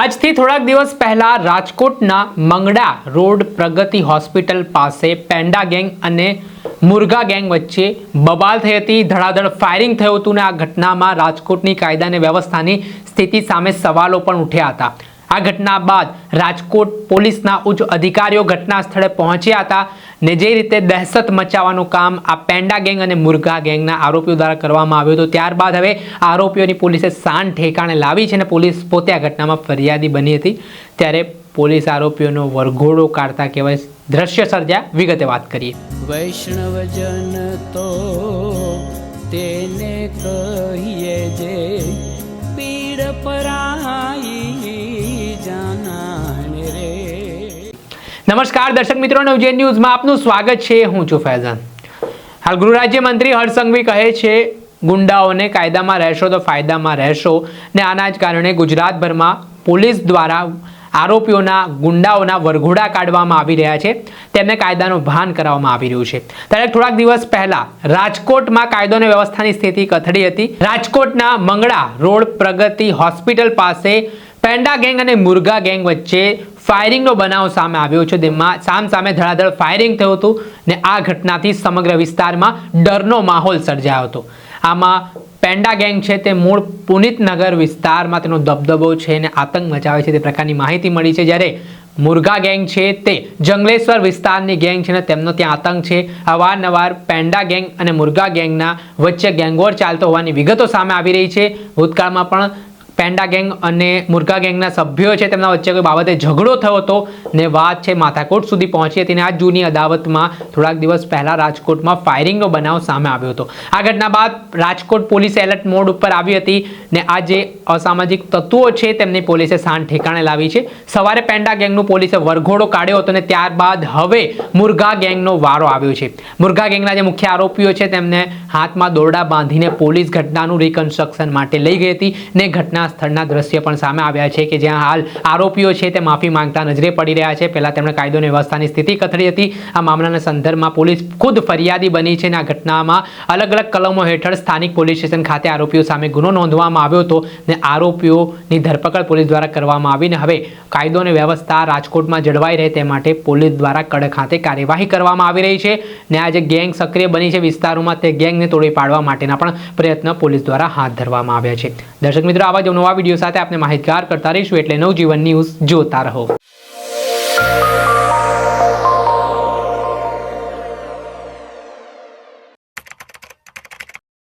આજથી થોડાક દિવસ પહેલા રાજકોટના મંગડા રોડ પ્રગતિ હોસ્પિટલ પાસે પેન્ડા ગેંગ અને મુરગા ગેંગ વચ્ચે બબાલ થઈ હતી. ધડાધડ ફાયરિંગ થયું હતું ને આ ઘટનામાં રાજકોટની કાયદા અને વ્યવસ્થાની સ્થિતિ સામે સવાલો પણ ઉઠ્યા હતા. આ ઘટના બાદ રાજકોટ પોલીસના ઉચ્ચ અધિકારીઓ ઘટના સ્થળે પહોંચ્યા હતા. ને જે રીતે દહેશત મચાવવાનું કામ આ પેન્ડા ગેંગ અને મુર્ગા ગેંગના આરોપીઓ દ્વારા કરવામાં આવ્યું હતું, ત્યારબાદ હવે આરોપીઓની પોલીસે શાન ઠેકાણે લાવી છે અને પોલીસ પોતે આ ઘટનામાં ફરિયાદી બની હતી. ત્યારે પોલીસ આરોપીઓનો વરઘોડો કાઢતા કહેવાય દ્રશ્ય સર્જ્યા. વિગતે વાત કરીએ. વૈષ્ણવજન તો તેને કહીએ જે નમસ્કાર, દર્શક મિત્રો નવજેન ન્યૂઝમાં આપનું સ્વાગત છે. હું છું ફૈઝાન. હાલ ગૃહ રાજ્યમંત્રી હરસંઘવી કહે છે, ગુંડાઓને કાયદામાં રહેશો તો ફાયદામાં રહેશો ને આના જ કારણે ગુજરાતભરમાં પોલીસ દ્વારા આરોપીઓના ગુંડાઓના વરઘોડા કાઢવામાં આવી રહ્યા છે. તેમને કાયદાનું ભાન કરાવવામાં આવી રહ્યું છે. ત્યારે થોડાક દિવસ પહેલા રાજકોટમાં કાયદો અને વ્યવસ્થાની સ્થિતિ કથળી હતી. રાજકોટના મંગળા રોડ પ્રગતિ હોસ્પિટલ પાસે પેન્ડા ગેંગ અને મુર્ગા ગેંગ વચ્ચે ફાયરિંગનો બનાવ સામે આવ્યો છે. તેમાં સામ સામે ધડાધડ ફાયરિંગ થયું હતું ને આ ઘટનાથી સમગ્ર વિસ્તારમાં ડરનો માહોલ સર્જાયો હતો. આમાં પેન્ડા ગેંગ છે તે મૂળ પુનિતનગર વિસ્તારમાં તેનો દબદબો છે અને આતંક મચાવે છે તે પ્રકારની માહિતી મળી છે. જ્યારે મુર્ગા ગેંગ છે તે જંગલેશ્વર વિસ્તારની ગેંગ છે ને તેમનો ત્યાં આતંક છે. અવારનવાર પેન્ડા ગેંગ અને મુર્ગા ગેંગના વચ્ચે ગેંગવોર ચાલતો હોવાની વિગતો સામે આવી રહી છે. ભૂતકાળમાં પણ પેન્ડા ગેંગ અને મુરગા ગેંગના સભ્યો છે. તેમના વચ્ચે કોઈ બાબતે ઝઘડો થયો હતો ને વાત છે માથાકોટ સુધી પહોંચી હતી અને આ જૂની અદાવતમાં થોડાક દિવસ પહેલા રાજકોટમાં ફાયરિંગનો બનાવ સામે આવ્યો હતો. આ ઘટના બાદ રાજકોટ પોલીસે એલર્ટ મોડ ઉપર આવી હતી ને આ જે અસામાજિક તત્વો છે તેમની પોલીસે સાન ઠેકાણે લાવી છે. સવારે પેન્ડા ગેંગનું પોલીસે વરઘોડો કાઢ્યો હતો અને ત્યારબાદ હવે મુરગા ગેંગનો વારો આવ્યો છે. મુરગા ગેંગના જે મુખ્ય આરોપીઓ છે તેમને હાથમાં દોરડા બાંધીને પોલીસ ઘટનાનું રિકન્સ્ટ્રક્શન માટે લઈ ગઈ હતી ને ઘટના સ્થળના દ્રશ્ય પણ સામે આવ્યા છે કે જ્યાં હાલ આરોપીઓ છે તે માફી માંગતા નજરે પડી રહ્યા છે. પહેલા તેમણે કાયદો વ્યવસ્થાની સ્થિતિ કથળી હતી. આ મામલાના સંદર્ભમાં પોલીસ ખુદ ફરિયાદી બની છે અને આ ઘટનામાં અલગ અલગ કલમો હેઠળ સ્થાનિક પોલીસ સ્ટેશન ખાતે આરોપીઓ સામે ગુનો નોંધવામાં આવ્યો હતો ને આરોપીઓની ધરપકડ પોલીસ દ્વારા કરવામાં આવીને હવે કાયદો અને વ્યવસ્થા રાજકોટમાં જળવાઈ રહે તે માટે પોલીસ દ્વારા કડક હાથે કાર્યવાહી કરવામાં આવી રહી છે ને આ જે ગેંગ સક્રિય બની છે વિસ્તારોમાં તે ગેંગને તોડી પાડવા માટેના પણ પ્રયત્ન પોલીસ દ્વારા હાથ ધરવામાં આવ્યા છે. દર્શક મિત્રો, આવા જ નવા વીડિયો સાથે આપણે માહિતગાર કરતા રહીશું. એટલે નવજીવન ન્યૂઝ જોતા રહો.